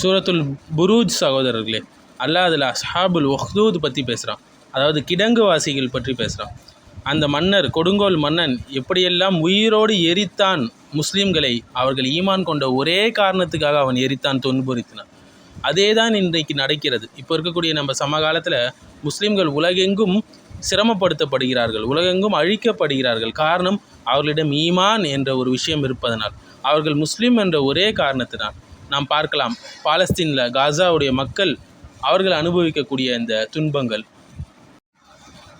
சூரத்துல் புரூஜ் சகோதரர்களே அல்லாஹ் அதில் அஸ்ஹாபுல் ஒஹ்தூத் பற்றி பேசுகிறான். அதாவது கிடங்குவாசிகள் பற்றி பேசுகிறான். அந்த மன்னர் கொடுங்கோல் மன்னன் எப்படியெல்லாம் உயிரோடு எரித்தான் முஸ்லீம்களை அவர்கள் ஈமான் கொண்ட ஒரே காரணத்துக்காக அவன் எரித்தான் துன்புறுத்தினான். அதே தான் இன்றைக்கு நடக்கிறது. இப்போ இருக்கக்கூடிய நம்ம சமகாலத்தில் முஸ்லீம்கள் உலகெங்கும் சிரமப்படுத்தப்படுகிறார்கள் உலகெங்கும் அழிக்கப்படுகிறார்கள். காரணம் அவர்களிடம் ஈமான் என்ற ஒரு விஷயம் இருப்பதனால் அவர்கள் முஸ்லீம் என்ற ஒரே காரணத்தினால். நாம் பார்க்கலாம். பாலஸ்தீனில் காசாவுடைய மக்கள் அவர்கள் அனுபவிக்கக்கூடிய இந்த துன்பங்கள்.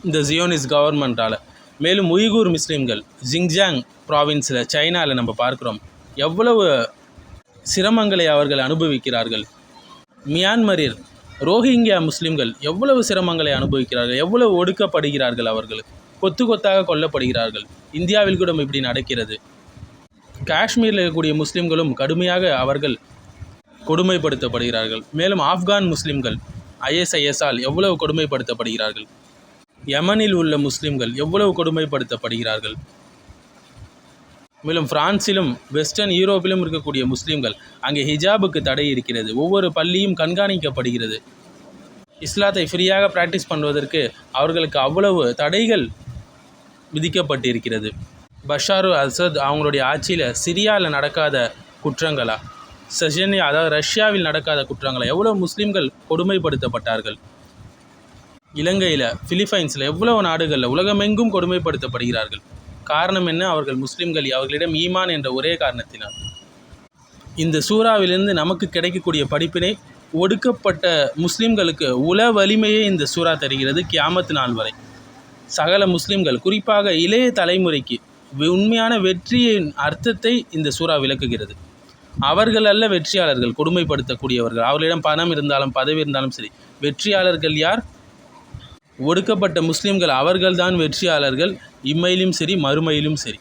இந்த ஜியோனிஸ் கவர்மெண்ட்டால் மேலும் உய்கூர் முஸ்லீம்கள் ஜிங்ஜாங் ப்ராவின்ஸில் சைனாவில் நம்ம பார்க்குறோம். எவ்வளவு சிரமங்களை அவர்கள் அனுபவிக்கிறார்கள். மியான்மரில் ரோஹிங்கியா முஸ்லீம்கள் எவ்வளவு சிரமங்களை அனுபவிக்கிறார்கள். எவ்வளவு ஒடுக்கப்படுகிறார்கள் அவர்கள். கொத்து கொத்தாக கொல்லப்படுகிறார்கள். இந்தியாவில் கூட இப்படி நடக்கிறது. காஷ்மீரில் இருக்கக்கூடிய முஸ்லீம்களும் கடுமையாக அவர்கள் கொடுமைப்படுத்தப்படுகிறார்கள். மேலும் ஆப்கான் முஸ்லிம்கள் ஐஎஸ்ஐஎஸ்ஆல் எவ்வளவு கொடுமைப்படுத்தப்படுகிறார்கள்? யமனில் உள்ள முஸ்லிம்கள் எவ்வளவு கொடுமைப்படுத்தப்படுகிறார்கள்? மேலும் பிரான்சிலும் வெஸ்டர்ன் யூரோப்பிலும் இருக்கக்கூடிய முஸ்லீம்கள் அங்கே ஹிஜாபுக்கு தடை இருக்கிறது. ஒவ்வொரு பள்ளியும் கண்காணிக்கப்படுகிறது. இஸ்லாத்தை ஃப்ரீயாக ப்ராக்டிஸ் பண்ணுவதற்கு அவர்களுக்கு அவ்வளவு தடைகள் விதிக்கப்பட்டிருக்கிறது. பஷாரு அசத் அவங்களுடைய ஆட்சியில் சிரியாவில் நடக்காத குற்றங்களா? செஷனியா அதாவது ரஷ்யாவில் நடக்காத குற்றங்களை எவ்வளோ முஸ்லீம்கள் கொடுமைப்படுத்தப்பட்டார்கள்? இலங்கையில் பிலிப்பைன்ஸில் எவ்வளவு நாடுகளில் உலகமெங்கும் கொடுமைப்படுத்தப்படுகிறார்கள்? காரணம் என்ன? அவர்கள் முஸ்லீம்கள் அவர்களிடம் ஈமான் என்ற ஒரே காரணத்தினால். இந்த சூறாவிலிருந்து நமக்கு கிடைக்கக்கூடிய படிப்பினை ஒடுக்கப்பட்ட முஸ்லீம்களுக்கு உல வலிமையே இந்த சூறா தருகிறது கியாமத் நாள் வரை. சகல முஸ்லீம்கள் குறிப்பாக இளைய தலைமுறைக்கு உண்மையான வெற்றியின் அர்த்தத்தை இந்த சூறா விளக்குகிறது. அவர்கள் அல்ல வெற்றியாளர்கள் கொடுமைப்படுத்தக்கூடியவர்கள். அவர்களிடம் பணம் இருந்தாலும் பதவி இருந்தாலும் சரி வெற்றியாளர்கள் யார்? ஒடுக்கப்பட்ட முஸ்லீம்கள் அவர்கள்தான் வெற்றியாளர்கள். இம்மையிலும் சரி மறுமையிலும் சரி.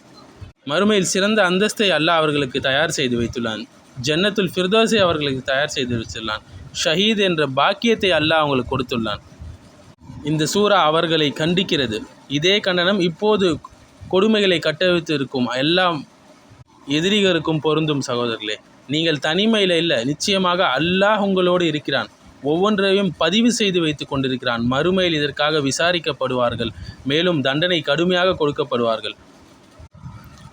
மறுமையில் சிறந்த அந்தஸ்தை அல்லாஹ் அவர்களுக்கு தயார் செய்து வைத்துள்ளான். ஜன்னத்துல் ஃபிர்தோஸை அவர்களுக்கு தயார் செய்து வைத்துள்ளான். ஷஹீத் என்ற பாக்கியத்தை அல்லாஹ் அவங்களுக்கு கொடுத்துள்ளான். இந்த சூறா அவர்களை கண்டிக்கிறது. இதே கண்டனம் இப்போது கொடுமைகளை கட்டவித்திருக்கும் எல்லாம் எதிரிகளுக்கும் பொருந்தும் சகோதரர்களே. நீங்கள் தனிமையில் இல்லை நிச்சயமாக அல்லாஹ் உங்களோடு இருக்கிறான். ஒவ்வொன்றையும் பதிவு செய்து வைத்து கொண்டிருக்கிறான். மறுமையில் இதற்காக விசாரிக்கப்படுவார்கள். மேலும் தண்டனை கடுமையாக கொடுக்கப்படுவார்கள்.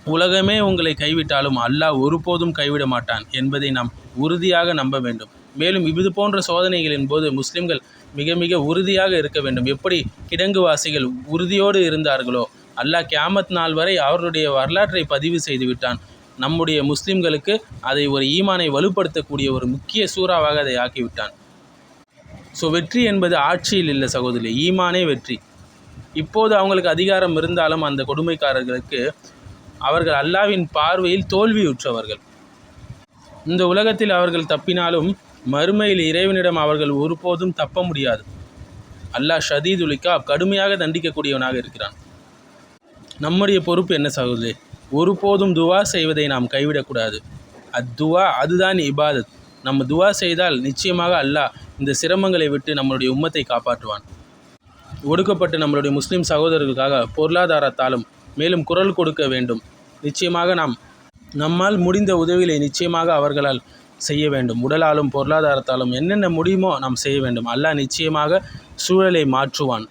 உலகமே உங்களை கைவிட்டாலும் அல்லாஹ் ஒருபோதும் கைவிட மாட்டான் என்பதை நாம் உறுதியாக நம்ப வேண்டும். மேலும் இது போன்ற சோதனைகளின் போது முஸ்லிம்கள் மிக மிக உறுதியாக இருக்க வேண்டும். எப்படி கிடங்குவாசிகள் உறுதியோடு இருந்தார்களோ அல்லாஹ் கியாமத் நாள் வரை அவர்களுடைய வரலாற்றை பதிவு செய்து விட்டான். நம்முடைய முஸ்லிம்களுக்கு அதை ஒரு ஈமானை வலுப்படுத்தக்கூடிய ஒரு முக்கிய சூறாவாக அதை ஆக்கிவிட்டான். ஸோ வெற்றி என்பது ஆட்சியில் இல்லை சகோதரி ஈமானே வெற்றி. இப்போது அவங்களுக்கு அதிகாரம் இருந்தாலும் அந்த கொடுமைக்காரர்களுக்கு அவர்கள் அல்லாவின் பார்வையில் தோல்வியுற்றவர்கள். இந்த உலகத்தில் அவர்கள் தப்பினாலும் மறுமையில் இறைவனிடம் அவர்கள் ஒருபோதும் தப்ப முடியாது. அல்லாஹ் ஷதீதுலிக்கா கடுமையாக தண்டிக்கக்கூடியவனாக இருக்கிறான். நம்முடைய பொறுப்பு என்ன சகோதரி ஒருபோதும் துவா செய்வதை நாம் கைவிடக்கூடாது. அத்துவா அதுதான் இபாதத். நம்ம துவா செய்தால் நிச்சயமாக அல்லாஹ் இந்த சிரமங்களை விட்டு நம்மளுடைய உம்மத்தை காப்பாற்றுவான். ஒடுக்கப்பட்டு நம்மளுடைய முஸ்லீம் சகோதரர்களுக்காக பொருளாதாரத்தாலும் மேலும் குரல் கொடுக்க வேண்டும். நிச்சயமாக நாம் நம்மால் முடிந்த உதவிகளை நிச்சயமாக அவர்களால் செய்ய வேண்டும். உடலாலும் பொருளாதாரத்தாலும் என்னென்ன முடியுமோ நாம் செய்ய வேண்டும். அல்லாஹ் நிச்சயமாக சூழலை மாற்றுவான்.